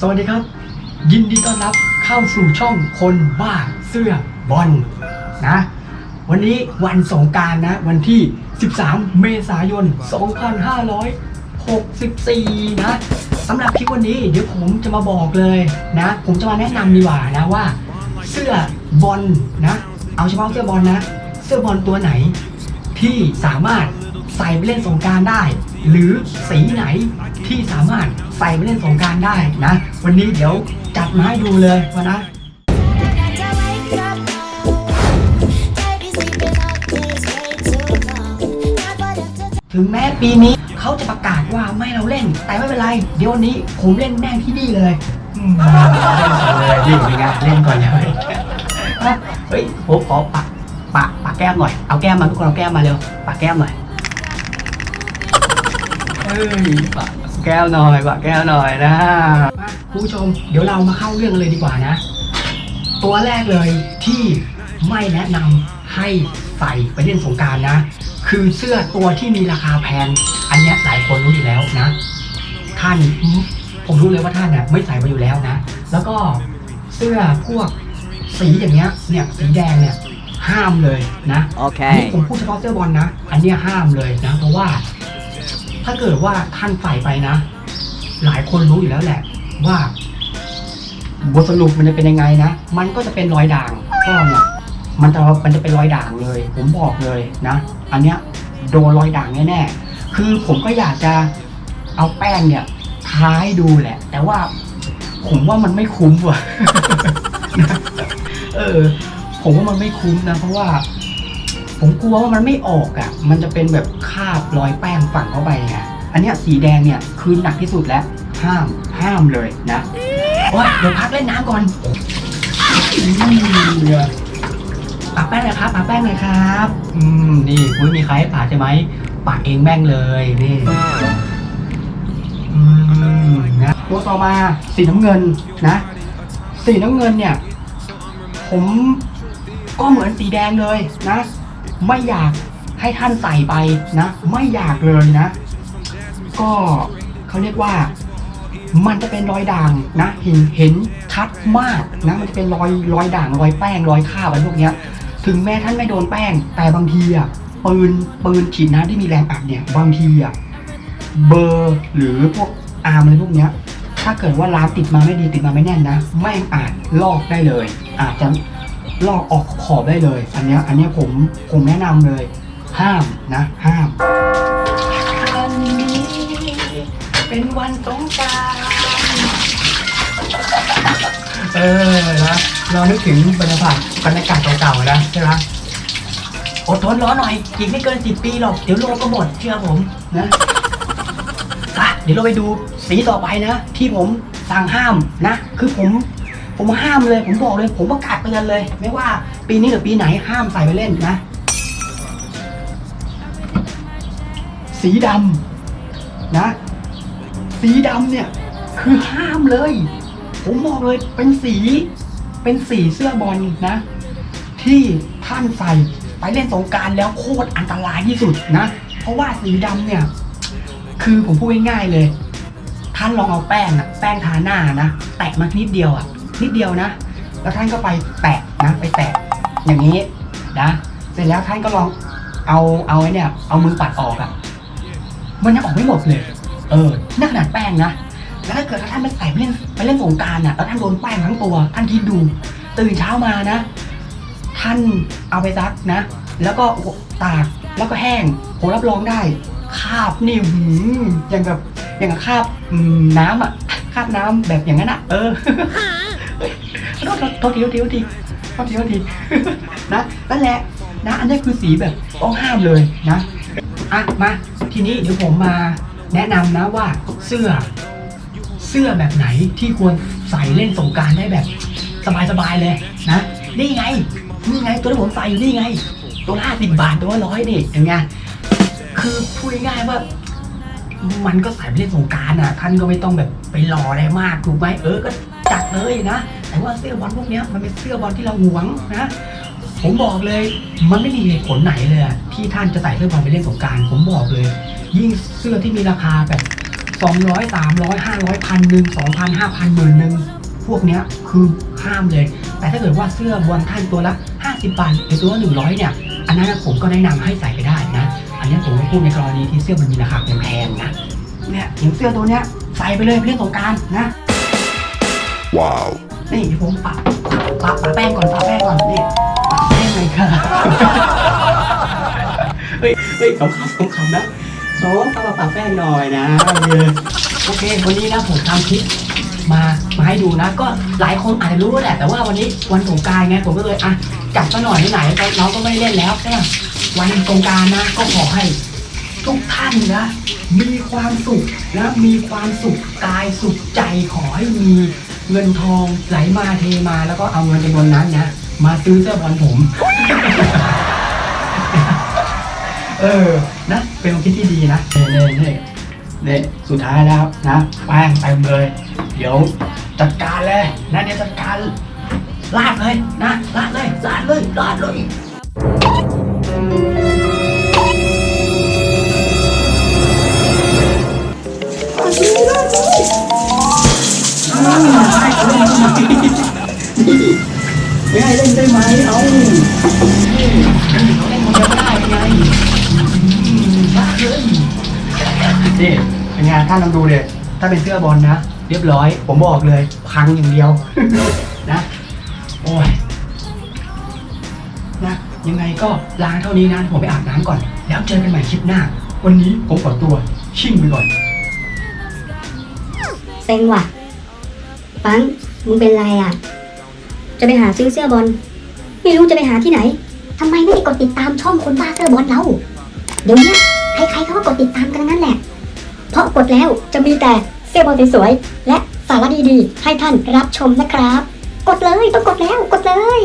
สวัสดีครับ ยินดีต้อนรับเข้าสู่ช่องคนบ้าเสื้อบอลนะ วันนี้วันสงการนะ วันที่ 13 เมษายน 2564 นะสำหรับคลิปวันนี้เดี๋ยวผมจะมาบอกเลยนะ ผมจะมาแนะนำดีกว่านะว่า เสื้อบอลนะ เอาเฉพาะเสื้อบอลนะ เสื้อบอลตัวไหนที่สามารถใส่ไปเล่นสงการได้ หรือสีไหนที่สามารถใส่ไปเล่นสงกรารได้นะ วันนี้เดี๋ยวจัดมาให้ดูเลยว่านะ ถึงแม้ปีนี้เขาจะประกาศว่าไม่ให้เราเล่น แต่ไม่เป็นไร เดี๋ยววันนี้ผมเล่นแน่ที่นี่เลยอืมเล่นก่อนเลยนี่เป็นไงเล่นก่อนเลยฮะเฮ้ยผมขอปะปะปะแก้มหน่อย เอาแก้มมาทุกคนเอาแก้มมาเร็วปะแก้มหน่อย เฮ้ยปะแก้วหน่อยปะแก้วหน่อยนะมาคุณผู้ชมเดี๋ยวเรามาเข้าเรื่องเลยดีกว่านะ ตัวแรกเลยที่ไม่แนะนำให้ใส่ไปเล่นสงกรารนะ คือเสื้อตัวที่มีราคาแพงอันเนี้ยหลายคนรู้อยู่แล้วนะ ท่านอืมผมรู้เลยว่าท่านน่ะไม่ใส่มาอยู่แล้วนะ แล้วก็เสื้อพวกสีอย่างเงี้ยเนี่ยสีแดงเนี่ยห้ามเลยนะโอเคนี่ผมพูดเฉพาะเสื้อบอลนะ อันเนี้ยห้ามเลยนะ เพราะว่า ถ้าเกิดว่าท่านใส่ไปนะ หลายคนรู้อยู่แล้วแหละว่าบทสรุปมันจะเป็นยังไงนะ มันก็จะเป็นรอยด่างก็เนี่ยมันจะมันจะเป็นรอยด่างเลย ผมบอกเลยนะ อันเนี้ยโดนรอยด่างแน่ๆ คือผมก็อยากจะเอาแป้งเนี่ยทาให้ดูแหละ แต่ว่าผมว่ามันไม่คุ้มว่ะ เออ ผมว่ามันไม่คุ้มนะ เพราะว่า ผมกลัวว่ามันไม่ออกอะ มันจะเป็นแบบคราบรอยแป้งฝังเข้าไปไงอันเนี้ยสีแดงเนี่ยคือหนักที่สุดแล้ว ห้ามห้ามเลยนะโอ้ยเดี๋ยวพักเล่นน้ำก่อนอืมเนี่ยปาแป้งเลยครับปาแป้งเลยครับ อืมนี่คุณมีใครให้ปาใช่ไหมปาเองแม่งเลยนี่อืมนะตัวต่อมาสีน้ำเงินนะ สีน้ำเงินเนี่ย ผมก็เหมือนสีแดงเลยนะ ไม่อยากให้ท่านใส่ไปนะ ไม่อยากเลยนะ ก็เขาเรียกว่ามันจะเป็นรอยด่างนะเห็นเห็นชัดมากนะมันจะเป็นรอยรอยด่างรอยแป้งรอยคราบอะไรพวกเนี้ย ถึงแม้ท่านไม่โดนแป้ง แต่บางทีอะปืนปืนฉีดน้ำที่มีแรงอัดเนี่ย บางทีอะเบอร์หรือพวกอาร์มอะไรพวกเนี้ย ถ้าเกิดว่าร้านติดมาไม่ดีติดมาไม่แน่นนะแม่งอาจลอกได้เลย อาจจะ ลอกออกขอบได้เลย อันเนี้ยอันเนี้ยผมผมแนะนำเลย ห้ามนะ ห้าม วันนี้เป็นวันสงกรารเออนะเรานึกถึงบรรยากาศบรรยากาศเก่าๆนะใช่ไหมอดทนรอหน่อย อีกไม่เกินสิบปีหรอก เดี๋ยวโลกก็หมดเชื่อผมนะอะเดี๋ยวเราไปดูสีต่อไปนะ ที่ผมสั่งห้ามนะ คือผม ผมห้ามเลย ผมบอกเลย ผมประกาศเตือนเลย ไม่ว่าปีนี้หรือปีไหนห้ามใส่ไปเล่นนะ สีดำนะ สีดำเนี่ย คือห้ามเลย ผมบอกเลยเป็นสี เป็นสีเสื้อบอลนะ ที่ท่านใส่ไปเล่นสงการแล้วโคตรอันตรายที่สุดนะ เพราะว่าสีดำเนี่ย คือผมพูดง่ายๆเลย ท่านลองเอาแป้งอะแป้งทาหน้านะ แตะมานิดเดียวอะ นิดเดียวนะ แล้วท่านก็ไปแตะนะไปแตะอย่างนี้นะเสร็จแล้วท่านก็ลองเอาเอาไอ้เนี่ยเอามือปัดออกอะมันยังออกไม่หมดเลยเออนี่ขนาดแป้งนะแล้วถ้าเกิดท่านไปใส่ไปเล่นไปเล่นสงการอะแล้วท่านโดนแป้งทั้งตัวท่านคิดดูตื่นเช้ามานะ ท่านเอาไปซักนะ แล้วก็ตากแล้วก็แห้งผมรับรองได้คาบนี่หืมอย่างกับอย่างกับคาบน้ำอะคาบน้ำแบบอย่างนั้นอะ เออ โทษโทษทีโทษทีโทษทีโทษทีโทษทีนะนั่นแหละนะอันนี้คือสีแบบต้องห้ามเลยนะอะมาทีนี้เดี๋ยวผมมาแนะนำนะว่าเสื้อเสื้อแบบไหนที่ควรใส่เล่นสงการได้แบบสบายๆเลยนะนี่ไงนี่ไงตัวที่ผมใส่อยู่นี่ไง ตัวห้าสิบบาทตัวร้อยนี่เห็นไงคือพูดง่ายว่ามันก็ใส่ไปเล่นสงการอะ ท่านก็ไม่ต้องแบบไปรออะไรมากถูกไหมเออก็จัดเลยนะ แต่ว่าเสื้อบอลพวกนี้มันเป็นเสื้อบอลที่เราหวงนะผมบอกเลยมันไม่มีเหตุผลไหนเลยที่ท่านจะใส่เสื้อบอลไปเล่นสงการผมบอกเลย ยิ่งเสื้อที่มีราคาแบบสองร้อยสามร้อยห้าร้อยพันหนึ่งสองพันห้าพันหมื่นหนึ่งพวกเนี้ยคือห้ามเลย แต่ถ้าเกิดว่าเสื้อบอลท่านตัวละ50บาทหรือตัวละ100เนี่ยอันนั้นผมก็แนะนำให้ใส่ไปได้นะ อันนี้ผมพูดในกรณีที่เสื้อมันมีราคาแพงๆนะเนี่ยอย่างเสื้อตัวเนี้ยใส่ไปเลยเพื่อสงการนะ Wow. นี่เดี๋ยวผมปะปะปะแป้งก่อนปะแป้งก่อนนี่ปะแป้งเลยค่ะเฮ้ยเฮ้ยขำขำขำขำนะสองปะปะปะแป้งหน่อยนะโอเควันนี้นะผมทำคลิปมามาให้ดูนะ ก็หลายคนอาจจะรู้แหละแต่ว่าวันนี้วันสงกรารไงผมก็เลยอะจัดซะหน่อยไหนๆน้องก็ไม่ได้เล่นแล้วใช่ไหมวันสงกรารนะก็ขอให้ ทุกท่านนะ มีความสุขและมีความสุขกายสุขใจขอให้มีเงินทองไหลมาเทมาแล้วก็เอาเงินจำนวนนั้นนะมาซื้อเสื้อบอลผม เออ นะ เป็นความคิดที่ดีนะเน่เน่เน่เน่สุดท้ายแล้วนะแป้งเต็มเลย เดี๋ยวจัดการเลยนะเดี๋ยจัดการลาดเลยนะลาดเลยลาดเลยลาดเลย นี่เป็นไงท่านลองดูเลยถ้าเป็นเสื้อบอลนะ เรียบร้อย ผมบอกเลย พังอย่างเดียว นะ โอ้ยนะยังไงก็ล้างเท่านี้นะผมไปอาบน้ำก่อน แล้วเจอกันใหม่คลิปหน้า วันนี้ผมขอตัว ชิ่งไปก่อน เซ็งว่ะปังมึงเป็นไรอะ จะไปหาซื้อเสื้อบอล ไม่รู้จะไปหาที่ไหนทำไมไม่ไปกดติดตามช่องคนบ้าเสื้อบอลเรา เดี๋ยวนี้ใครๆเขาก็กดติดตามกันทั้งนั้นแหละ เพราะกดแล้วจะมีแต่เสื้อบอลสวยๆและสาระดีๆ ให้ท่านรับชมนะครับ กดเลยต้องกดแล้วกดเลย